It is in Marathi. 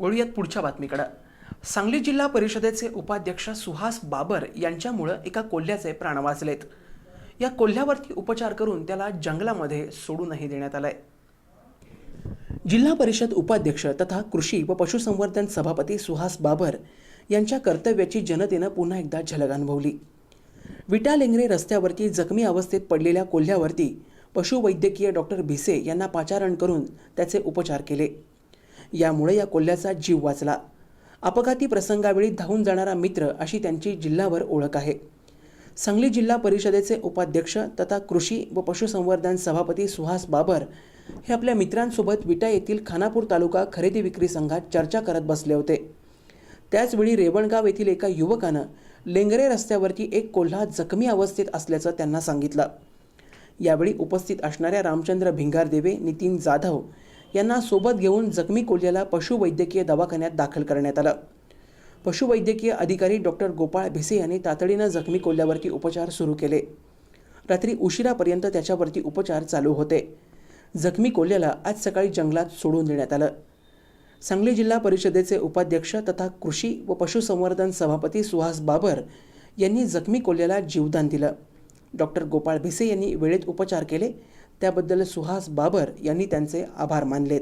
वळूयात पुढच्या बातमीकडं. सांगली जिल्हा परिषदेचे उपाध्यक्ष सुहास बाबर यांच्यामुळं एका कोल्ह्याचे प्राण वाचलेत. या कोल्ह्यावरती उपचार करून त्याला जंगलामध्ये सोडूनही देण्यात आलंय. जिल्हा परिषद उपाध्यक्ष तथा कृषी व पशुसंवर्धन सभापती सुहास बाबर यांच्या कर्तव्याची जनतेनं पुन्हा एकदा झलक अनुभवली. विटा लेंगरे रस्त्यावरती जखमी अवस्थेत पडलेल्या कोल्ह्यावरती पशुवैद्यकीय डॉक्टर भिसे यांना पाचारण करून त्याचे उपचार केले. यामुळे या कोल्ह्याचा जीव वाचला. अपघाती प्रसंगावेळी धावून जाणारा मित्र अशी त्यांची जिल्हाभर ओळख आहे. सांगली जिल्हा परिषदेचे उपाध्यक्ष तथा कृषी व पशुसंवर्धन सभापती सुहास बाबर हे आपल्या मित्रांसोबत विटा येथील खानापूर तालुका खरेदी विक्री संघात चर्चा करत बसले होते. त्याचवेळी रेवणगाव येथील एका युवकानं लेंगरे रस्त्यावरती एक कोल्हा जखमी अवस्थेत असल्याचं त्यांना सांगितलं. यावेळी उपस्थित असणाऱ्या रामचंद्र भिंगारदेवे नितीन जाधव यांना सोबत घेऊन जखमी कोल्ह्याला पशुवैद्यकीय दवाखान्यात दाखल करण्यात आलं. पशुवैद्यकीय अधिकारी डॉक्टर गोपाळ भिसे यांनी तातडीनं जखमी कोल्ह्यावरती उपचार सुरू केले. रात्री उशिरापर्यंत त्याच्यावरती उपचार चालू होते. जखमी कोल्ह्याला आज सकाळी जंगलात सोडून देण्यात आलं. सांगली जिल्हा परिषदेचे उपाध्यक्ष तथा कृषी व पशुसंवर्धन सभापती सुहास बाबर यांनी जखमी कोल्ह्याला जीवदान दिलं. डॉक्टर गोपाळ भिसे यांनी वेळेत उपचार केले. त्याबद्दल सुहास बाबर यांनी त्यांचे आभार मानलेत.